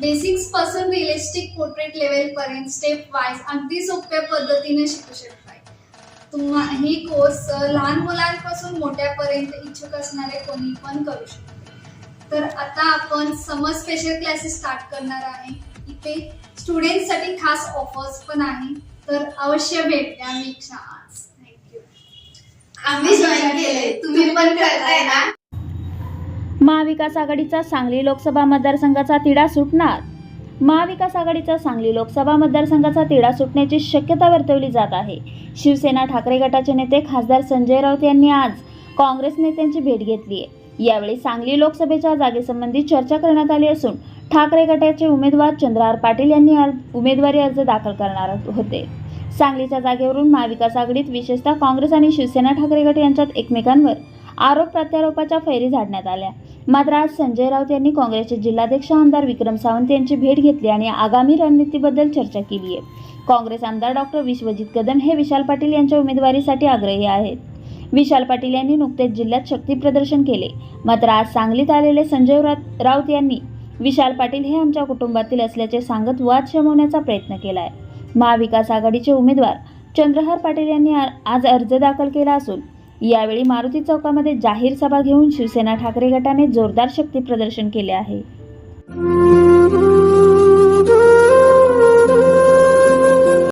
बेसिक्सपासून realistic portrait level पर्यंत step wise अगदी सोप्या पद्धतीने शिकू शकताय. तुम्हा ही कोर्स लहान मुलांपासून मोठ्यापर्यंत इच्छुक असणारे कोणी पण करू शकते. तर आता आपण समर स्पेशल क्लासेस स्टार्ट करणार आहे. इथे स्टुडंटसाठी खास ऑफर्स पण आहे. तर अवश्य भेट द्या मी. आज थँक्यू आम्ही जॉईन केले तुम्ही पण करताय ना? महाविकास आघाडीचा सांगली लोकसभा मतदारसंघाचा तिढा सुटणार. महाविकास आघाडीचा सांगली लोकसभा मतदारसंघाचा तिढा सुटण्याची शक्यता वर्तवली जात आहे. शिवसेना ठाकरे गटाचे नेते खासदार संजय राऊत यांनी आज काँग्रेस नेत्यांची भेट घेतली आहे. यावेळी सांगली लोकसभेच्या जागेसंबंधी चर्चा करण्यात आली असून ठाकरे गटाचे उमेदवार चंद्रहार पाटील यांनी उमेदवारी अर्ज दाखल करणार होते. सांगलीच्या जागेवरून महाविकास आघाडीत विशेषतः काँग्रेस आणि शिवसेना ठाकरे गट यांच्यात एकमेकांवर आरोप प्रत्यारोपाच्या फैरी झाडण्यात आल्या. मात्र आज संजय राऊत यांनी काँग्रेसचे जिल्हाध्यक्ष आमदार विक्रम सावंत यांची भेट घेतली आणि आगामी रणनीतीबद्दल चर्चा केली आहे. काँग्रेस आमदार डॉक्टर विश्वजित कदम हे विशाल पाटील यांच्या उमेदवारीसाठी आग्रही आहेत. विशाल पाटील यांनी नुकतेच जिल्ह्यात शक्ती प्रदर्शन केले. मात्र आज सांगलीत आलेले संजय राऊत यांनी विशाल पाटील हे आमच्या कुटुंबातील असल्याचे सांगत वाद शमवण्याचा प्रयत्न केला आहे महाविकास आघाडीचे उमेदवार चंद्रहार पाटील यांनी आज अर्ज दाखल केला असून यावेळी मारुती चौकामध्ये जाहीर सभा घेऊन शिवसेना ठाकरे गटाने जोरदार शक्ती प्रदर्शन केले आहे.